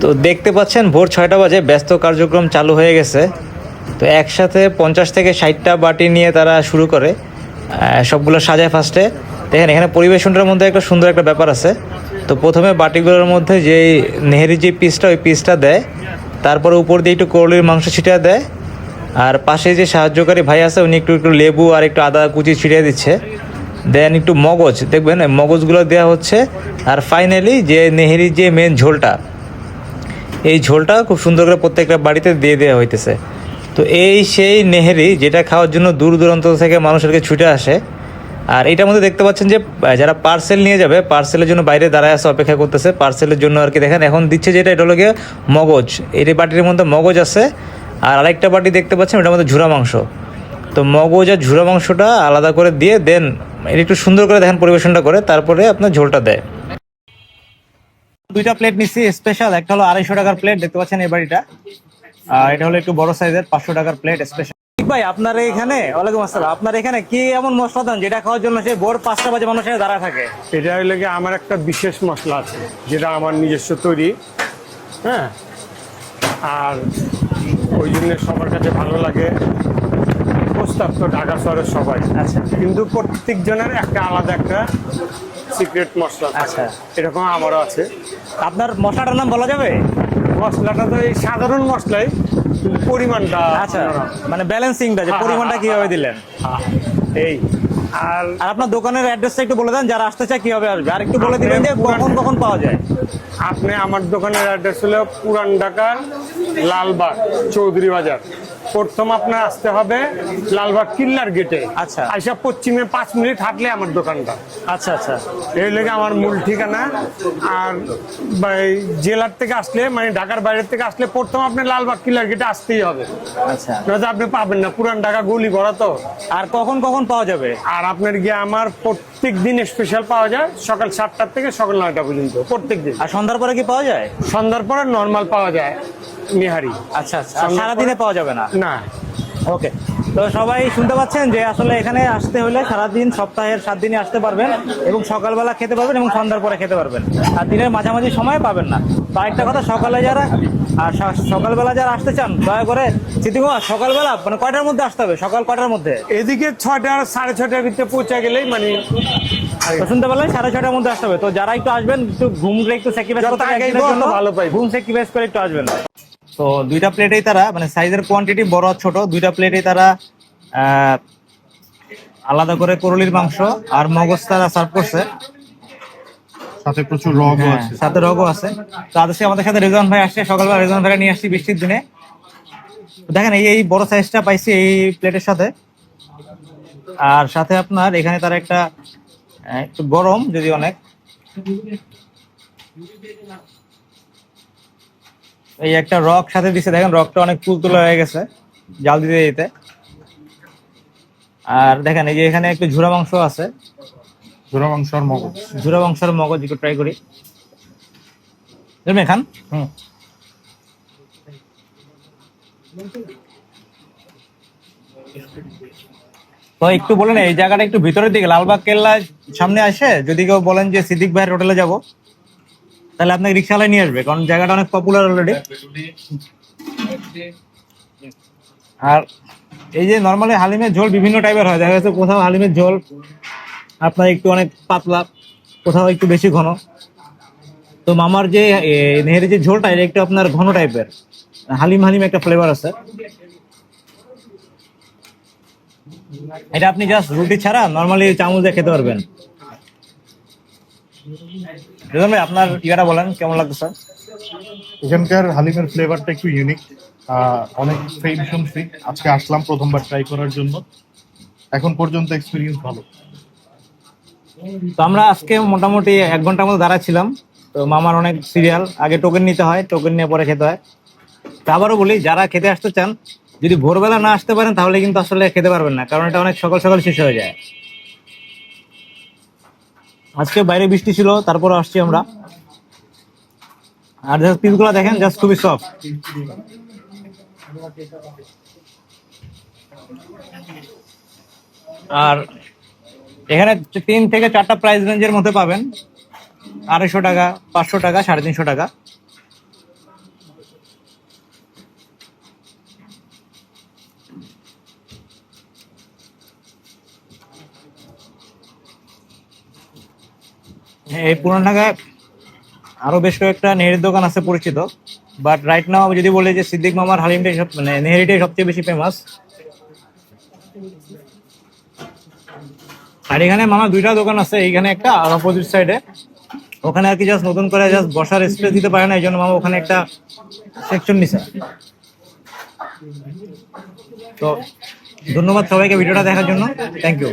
তো দেখতে পাচ্ছেন, ভোর ছয়টা বাজে ব্যস্ত কার্যক্রম চালু হয়ে গেছে। তো একসাথে পঞ্চাশ থেকে ষাটটা বাটি নিয়ে তারা শুরু করে সবগুলো সাজায় ফার্স্টে দেখেন, এখানে পরিবেশনটার মধ্যে একটা সুন্দর একটা ব্যাপার আছে। তো প্রথমে বাটিগুলোর মধ্যে যে নেহেরি যে পিসটা, ওই পিসটা দেয়, তারপরে উপর দিয়ে একটু করলির মাংস ছিটিয়ে দেয়, আর পাশে যে সাহায্যকারী ভাই আছে, উনি একটু একটু লেবু আর একটু আদা কুচি ছিটিয়ে দিচ্ছে। দেন একটু মগজ, দেখবেন, মগজগুলো দেওয়া হচ্ছে। আর ফাইনালি যে নেহেরি যে মেন ঝোলটা এই ঝোলটা খুব সুন্দর করে প্রত্যেকটা বাড়িতে দিয়ে দেওয়া হইতেছে। তো এই সেই নেহেরি যেটা খাওয়ার জন্য দূর দূরান্ত থেকে মানুষেরকে ছুটে আসে। আর এটার মধ্যে দেখতে পাচ্ছেন যে যারা পার্সেল নিয়ে যাবে পার্সেলের জন্য বাইরে দাঁড়ায় আছে, অপেক্ষা করতেছে। পার্সেলের জন্য আর কি দেখেন, এখন দিচ্ছে যেটা, এটা হলো গিয়ে মগজ। এই বাটির মধ্যে মগজ আছে। আর আরেকটা বাটি দেখতে পাচ্ছেন ওটার মধ্যে ঝুরা মাংস। তো মগজ আর ঝুরা মাংসটা আলাদা করে দিয়ে দেন, এটা একটু সুন্দর করে দেখেন পরিবেশনটা করে, তারপরে আপনার ঝোলটা দেয়। দুইটা প্লেট নিচ্ছি স্পেশাল একটা হলো আড়াইশো টাকার প্লেট দেখতে পাচ্ছেন এই বাড়িটা। আর এটা হলো একটু বড় সাইজের পাঁচশো টাকার প্লেট স্পেশাল ভাই আপনার এখানে ওয়ালাইকুম আসসালাম। আপনার এখানে কি এমন মশলা দেন যেটা খাওয়ার জন্য সে ভোর পাঁচটা বাজে মানুষ এখানে দাঁড়া থাকে? এটা হইলে গিয়ে আমার একটা বিশেষ মশলা আছে যেটা আমার নিজস্ব তৈরি হ্যাঁ? আর ওই জন্য সবার কাছে ভালো লাগে। প্রস্তাব তো ঢাকা শহরের সবাই। আচ্ছা। কিন্তু প্রত্যেক জনের একটা আলাদা একটা সিক্রেট মশলা। আচ্ছা। এরকম আমারও আছে। আপনার মশলাটার নাম বলা যাবে? মশলাটা তো এই সাধারণ মশলাই পরিমাণটা আচ্ছা মানে ব্যালেন্সিংটা যে হ্যাঁ, পরিমাণটা কীভাবে কীভাবে হ্যাঁ। দিলেন? হ্যাঁ, এই আর আর আপনার দোকানের অ্যাড্রেসটা একটু বলে দেন যারা আসতে চায় কীভাবে আসবে? আর একটু বলে দিলেন দিবেন যে কখন কখন পাওয়া যায়। আপনি আমার দোকানের অ্যাড্রেস হলো পুরান ঢাকার লালবাগ চৌধুরী বাজার। প্রথম আপনার আসতে হবে লালবাগ কিল্লার গেটে আচ্ছা। আইসা পশ্চিমে পাঁচ মিনিট হাঁটলে আমার দোকানটা। আচ্ছা আচ্ছা। এই লেগে আমার মূল ঠিকানা। আর জেলার থেকে আসলে মানে ঢাকার বাইরের থেকে আসলে প্রথম আপনি লালবাগ কিল্লার গেটে আসতেই হবে। আচ্ছা। নয়তো আপনি পাবেন না পুরান ঢাকা গলি ভরা তো। আর কখন কখন পাওয়া যাবে? আর আপনার গিয়ে আমার প্রত্যেক দিন স্পেশাল পাওয়া যায় সকাল সাতটার থেকে সকাল নয়টা পর্যন্ত প্রত্যেক দিন আর সন্ধ্যার পরে কি পাওয়া যায়? সন্ধ্যার পরে নর্মাল পাওয়া যায় নিহারি। আচ্ছা আচ্ছা। আর সারাদিনে পাওয়া যাবে না? না। ওকে তো সবাই শুনতে পাচ্ছেন যে আসলে এখানে আসতে হলে সারাদিন সপ্তাহের সাত দিনে আসতে পারবেন এবং সকালবেলা খেতে পারবেন এবং সন্ধ্যার পরে খেতে পারবেন। আর দিনের মাঝামাঝি সময় পাবেন না। তো আরেকটা কথা সকালে যারা আর সকালবেলা যারা আসতে চান দয়া করে স্মৃতিকুমার সকালবেলা মানে কয়টার মধ্যে আসতে হবে? সকাল কয়টার মধ্যে? এদিকে ছয়টা সাড়ে ছটার ভিতরে পৌঁছে গেলেই মানে শুনতে পারলেন সাড়ে ছয়টার মধ্যে আসতে হবে। তো যারা একটু আসবেন একটু ঘুমটা একটু স্যাক্রিফাইস করতে ভালো পাইবো। ঘুম স্যাক্রিফাইস করে একটু আসবেন। তো দুইটা প্লেটেই তারা মানে সাইজের কোয়ান্টিটি বড় আর ছোট দুইটা প্লেটেই তারা আহ, আলাদা করে করলির মাংস আর মগজ তারা সার্ভ করছে। সাথে প্রচুর রগও হ্যাঁ, আছে। সাথে রগও আছে। তো আজকে আমাদের সাথে রেজন ভাই আসছে সকালবেলা রেজন ভাই নিয়ে আসছি বৃষ্টির দিনে। তো দেখেন এই এই বড় সাইজটা পাইছি এই প্লেটের সাথে। আর সাথে আপনার এখানে তারা একটা একটু গরম যদি অনেক। এই একটা রক সাথে দিছে দেখেন রকটা অনেক তুলতুলে হয়ে গেছে জাল দিতে দিতে। আর দেখেন এই যে এখানে একটু ঝুরা মাংস আছে। ঝোড়া মাংস আর মগজ। ঝুরা মাংসের মগজ একটু ট্রাই করি। দেখবেন খান। হুম। তো একটু বলেন, এই জায়গাটা একটু ভিতরের দিকে, লালবাগ কেল্লা সামনে আসে? যদি কেউ বলেন যে সিদ্দিক ভাইয়ের হোটেলে যাব, তাহলে আপনাকে রিক্সাওয়ালায় নিয়ে আসবে, কারণ জায়গাটা অনেক পপুলার অলরেডি আর এই যে নর্মালি হালিমের ঝোল বিভিন্ন টাইপের হয়, দেখা যাচ্ছে কোথাও হালিমের ঝোল আপনার একটু অনেক পাতলা, কোথাও একটু বেশি ঘন। তো মামার যে নেহেরি যে ঝোলটা, এটা একটু আপনার ঘন টাইপের হালিম হালিম একটা ফ্লেভার আছে। এটা আপনি জাস্ট রুটি ছাড়া নর্মালি চামচ দিয়ে খেতে পারবেন। রেজন ভাই আপনার ইয়েটা বলেন কেমন লাগছে স্যার? এখানকার হালিমের ফ্লেভারটা একটু ইউনিক অনেক ফেম শুনছি আজকে আসলাম প্রথমবার ট্রাই করার জন্য। এখন পর্যন্ত এক্সপিরিয়েন্স ভালো। তো আমরা আজকে মোটামুটি এক ঘণ্টার মতো দাঁড়াচ্ছিলাম। তো মামার অনেক সিরিয়াল আগে টোকেন নিতে হয় টোকেন নিয়ে পরে খেতে হয়। তো আবারও বলি যারা খেতে আসতে চান যদি ভোরবেলা না আসতে পারেন, তাহলে কিন্তু আসলে খেতে পারবেন না, কারণ এটা অনেক সকাল সকাল শেষ হয়ে যায়। আজকে বাইরে বৃষ্টি ছিল, তারপর আসছি আমরা। আর জাস্ট পিসগুলো দেখেন জাস্ট খুবই সফট আর এখানে তিন থেকে চারটা প্রাইস রেঞ্জের মধ্যে পাবেন। আড়াইশো টাকা, পাঁচশো টাকা, সাড়ে তিনশো টাকা। এই পুরান ঢাকায় আরও বেশ কয়েকটা নেহেরির দোকান আছে পরিচিত বাট রাইট নাও যদি বলি যে সিদ্দিক মামার হালিমটাই সব মানে নেহেরিটাই সবচেয়ে বেশি ফেমাস আর এখানে মামা দুইটা দোকান আছে, এইখানে একটা আর অপোজিট সাইডে ওখানে আর কি জাস্ট নতুন করে জাস্ট বসার স্পেস দিতে পারে না, এই জন্য মামা ওখানে একটা সেকশন নিছে। তো ধন্যবাদ সবাইকে ভিডিওটা দেখার জন্য। Thank you